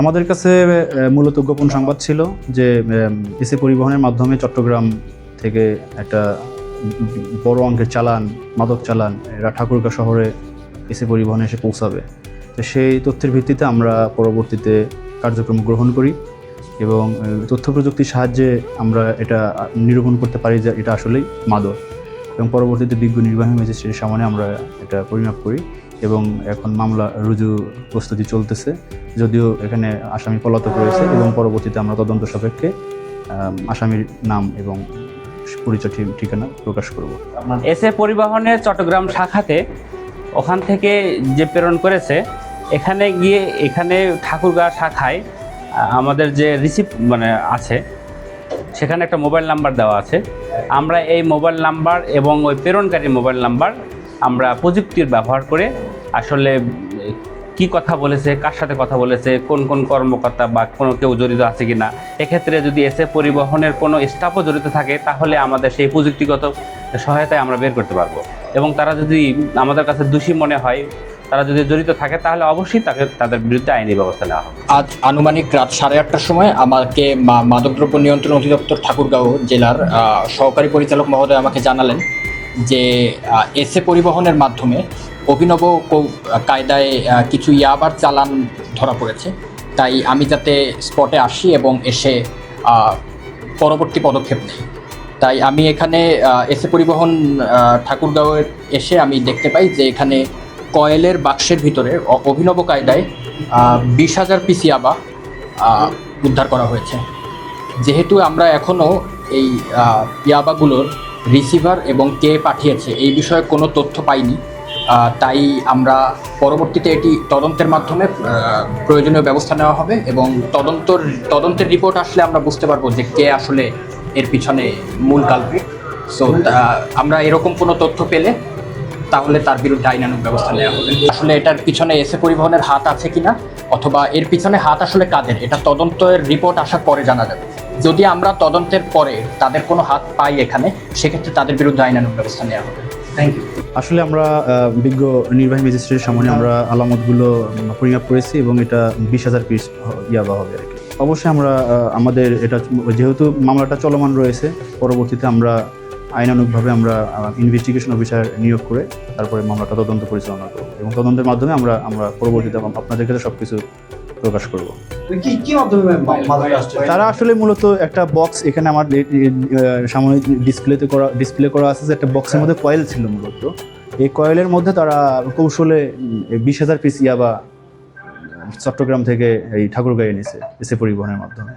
আমাদের কাছে মূলত গোপন সংবাদ ছিল যে এসে পরিবহনের মাধ্যমে চট্টগ্রাম থেকে একটা বড় অঙ্কের চালান, মাদক চালান এরা ঠাকুরগাঁ শহরে এসে পরিবহনে এসে পৌঁছাবে। তো সেই তথ্যের ভিত্তিতে আমরা পরবর্তীতে কার্যক্রম গ্রহণ করি এবং তথ্য প্রযুক্তির সাহায্যে আমরা এটা নিরূপণ করতে পারি যে এটা আসলেই মাদক। এবং পরবর্তীতে বিজ্ঞ নির্বাহী ম্যাজিস্ট্রেটের সামনে আমরা এটা পরিমাপ করি। এবং এখন মামলা রুজু প্রস্তুতি চলতেছে, যদিও এখানে আসামি পলাতক রয়েছে এবং পরবর্তীতে আমরা তদন্ত সাপেক্ষে আসামির নাম এবং পরিচয় ঠিকানা প্রকাশ করব। এসে পরিবহনের চট্টগ্রাম শাখাতে ওখান থেকে যে প্রেরণ করেছে, এখানে গিয়ে এখানে ঠাকুরগাঁ শাখায় আমাদের যে রিসিপ্ট মানে আছে, সেখানে একটা মোবাইল নাম্বার দেওয়া আছে। আমরা এই মোবাইল নাম্বার এবং ওই প্রেরণকারীর মোবাইল নাম্বার আমরা প্রযুক্তির ব্যবহার করে আসলে কি কথা বলেছে, কার সাথে কথা বলেছে, কোন কোন কর্মকর্তা বা কোনো কেউ জড়িত আছে কি না এক্ষেত্রে যদি এসে পরিবহনের কোনো স্টাফও জড়িত থাকে, তাহলে আমাদের সেই প্রযুক্তিগত সহায়তায় আমরা বের করতে পারব। এবং তারা যদি আমাদের কাছে দোষী মনে হয়, তারা যদি জড়িত থাকে, তাহলে অবশ্যই তাকে, তাদের বিরুদ্ধে আইনি ব্যবস্থা নেওয়া হবে। আজ আনুমানিক রাত সাড়ে আটটার সময় আমাকে মাদকদ্রব্য নিয়ন্ত্রণ অধিদপ্তর ঠাকুরগাঁও জেলার সহকারী পরিচালক মহোদয় আমাকে জানালেন যে এসে পরিবহনের মাধ্যমে অভিনব কায়দায় কিছু ইয়াবার চালান ধরা পড়েছে। তাই আমি যাতে স্পটে আসি এবং এসে পরবর্তী পদক্ষেপ নেই। তাই আমি এখানে এসে পরিবহন ঠাকুরগাঁওয়ে এসে আমি দেখতে পাই যে এখানে কয়েলের বাক্সের ভিতরে অভিনব কায়দায় বিশ হাজার পিস ইয়াবা উদ্ধার করা হয়েছে। যেহেতু আমরা এখনও এই ইয়াবাগুলোর রিসিভার এবং কে পাঠিয়েছে, এই বিষয়ে কোনো তথ্য পাইনি। তাই আমরা পরবর্তীতে এটি তদন্তের মাধ্যমে প্রয়োজনীয় ব্যবস্থা নেওয়া হবে এবং তদন্তর, তদন্তের রিপোর্ট আসলে আমরা বুঝতে পারব যে কে আসলে এর পিছনে মূল কালপ্রিট সো আমরা এরকম কোনো তথ্য পেলে তাহলে তার বিরুদ্ধে আইনানুগ ব্যবস্থা নেওয়া হবে। আসলে এটার পিছনে এসে পরিবহনের হাত আছে কিনা, অথবা এর পিছনে হাত আসলে কাদের, এটা তদন্তের রিপোর্ট আসার পরে জানা যাবে। যদি আমরা তদন্তের পরে তাদের কোনো হাত পাই এখানে, সেক্ষেত্রে তাদের বিরুদ্ধে আইনানুগ ব্যবস্থা নেওয়া হবে। থ্যাংক ইউ আসলে আমরা বিজ্ঞ নির্বাহী ম্যাজিস্ট্রেটের সামনে আমরা আলামতগুলো পরিমাপ করেছি এবং এটা বিশ হাজার পিস ইয়াবা হবে আর কি। অবশ্যই আমরা আমাদের এটা যেহেতু মামলাটা চলমান রয়েছে, পরবর্তীতে আমরা আইনানুগভাবে আমরা ইনভেস্টিগেশন অফিসার নিয়োগ করে তারপরে মামলাটা তদন্ত পরিচালনা করব। এবং তদন্তের মাধ্যমে আমরা আমরা পরবর্তীতে আপনাদের কাছে সব কিছু প্রকাশ করব। কি কি মাধ্যমে মা- মাদক আসছে? তারা আসলে মূলত একটা বক্স এখানে আমার সামনে ডিসপ্লেতে করা ডিসপ্লে করা আছে যে একটা বক্সের মধ্যে কয়েল ছিল মূলত। এই কয়েলের মধ্যে তারা কৌশলে বিশ হাজার পিস ইয়াবা চট্টগ্রাম থেকে এই ঠাকুরগাঁয়ে এনেছে এসে পরিবহনের মাধ্যমে।